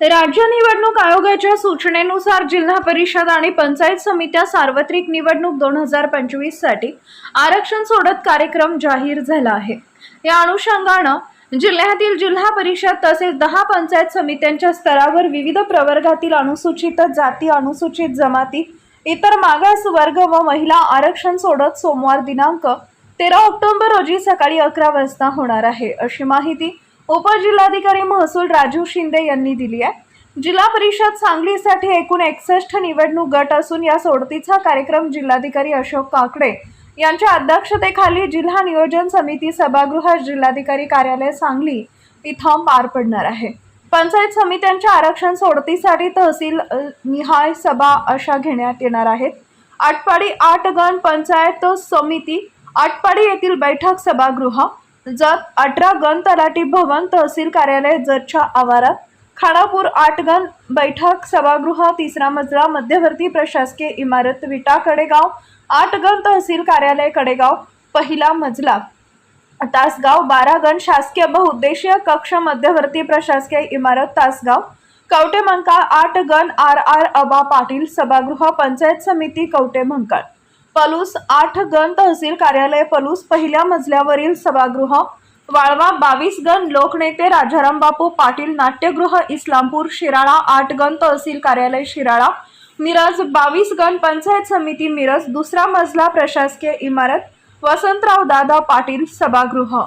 राज्य निवडणूक आयोगाच्या सूचनेनुसार जिल्हा परिषद आणि पंचायत समित्या सार्वत्रिक निवडणूक दोन हजार पंचवीससाठी आरक्षण सोडत कार्यक्रम जाहीर झाला आहे. या अनुषंगानं जिल्ह्यातील जिल्हा परिषद तसेच दहा पंचायत समित्यांच्या स्तरावर विविध प्रवर्गातील अनुसूचित जाती अनुसूचित जमाती इतर मागास वर्ग व महिला आरक्षण सोडत सोमवार दिनांक तेरा ऑक्टोबर रोजी सकाळी अकरा वाजता होणार आहे अशी माहिती उपजिल्हाधिकारी महसूल राजू शिंदे यांनी दिली आहे. जिल्हा परिषद सांगलीसाठी एकूण एकसष्ट निवडणूक गट असून या सोडतीचा कार्यक्रम जिल्हाधिकारी अशोक काकडे यांच्या अध्यक्षतेखाली जिल्हा नियोजन समिती सभागृहात जिल्हाधिकारी कार्यालय सांगली इथं पार पडणार आहे. पंचायत समित्यांच्या आरक्षण सोडतीसाठी तहसील निहाय सभा अशा घेण्यात येणार आहेत. आटपाडी आठ गण पंचायत समिती आटपाडी येथील बैठक सभागृह जत अठरा गण तलाठी भवन तहसील कार्यालय जतच्या आवारात. खानापूर आठ गण बैठक सभागृह तिसरा मजला मध्यवर्ती प्रशासकीय इमारत विटा कडेगाव. आठ गण तहसील कार्यालय कडेगाव पहिला मजला. तासगाव बारा गण शासकीय बहुउद्देशीय कक्ष मध्यवर्ती प्रशासकीय इमारत तासगाव. कवटे मंकाळ आठ गण आर आर अबा पाटील सभागृह पंचायत समिती कवटे मंकाळ पलूस आठ गण तहसील कार्यालय पलूस पहिल्या मजल्यावरील सभागृह वाळवा बावीस गण लोकनेते राजाराम बापू पाटील नाट्यगृह इस्लामपूर शिराळा आठ गण तहसील कार्यालय शिराळा मिरज बावीस गण पंचायत समिती मिरज दुसरा मजला प्रशासकीय इमारत वसंतराव दादा पाटील सभागृह.